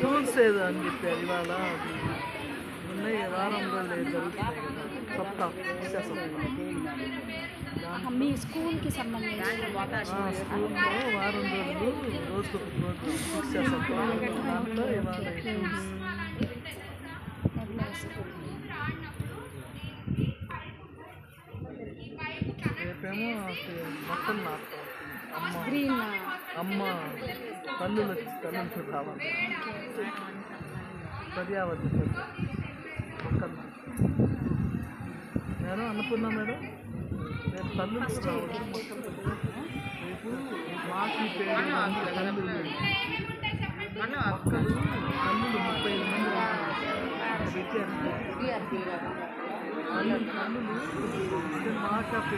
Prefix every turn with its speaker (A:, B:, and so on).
A: Tools ఏదో అని చెప్పారు ఇవాళ ఉన్నాయి వారం రోజులు
B: మీ స్కూల్కి సంబంధించి
A: స్కూల్లో వారం రోజులు రోజుకు ప్రోగ్రామ్. దిశా సప్తాహం దాంట్లో ఇవాళ రేపేమో మొక్కలు నాటుతాం అమ్మ. అమ్మ. తల్లులు తల్లులు కావాలి. పర్యావరణ మొక్కలు. నేను అనుకున్నా మేడం రేపు మొక్కలు రేపు మాకి పేరు తల్లులు మొక్కలు తల్లులు ముప్పై ఐదు మంది మాక పేరు